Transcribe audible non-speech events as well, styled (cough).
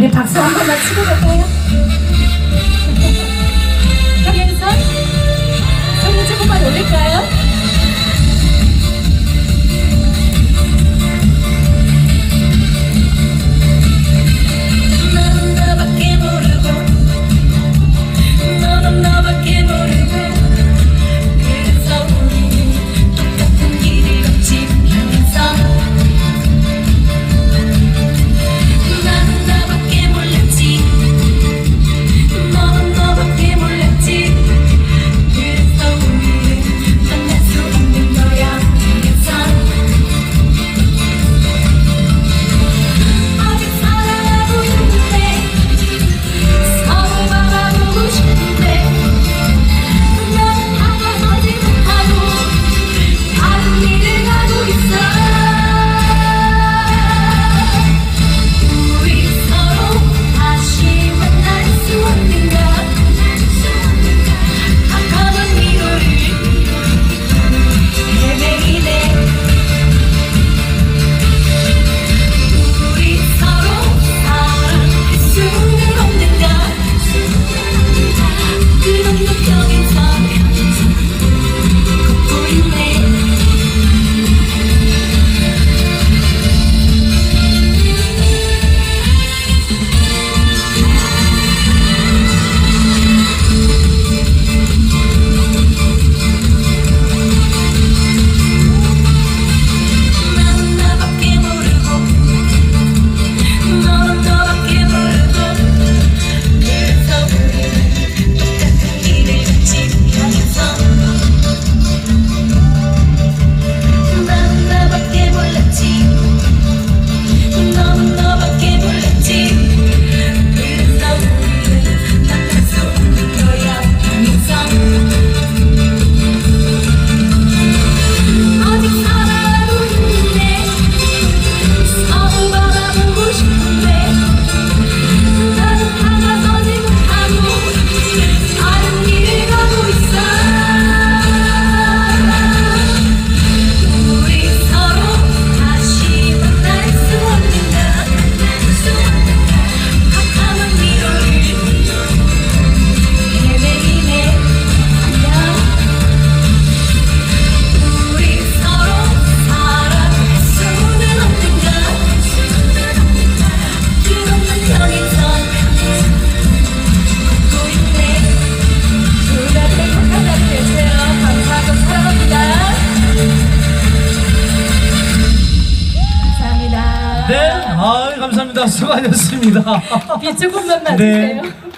우리 박수 한 번만 치고 갈까요? (laughs) 네, 아 감사합니다. 수고하셨습니다. 비추고만 맞으세요. 네.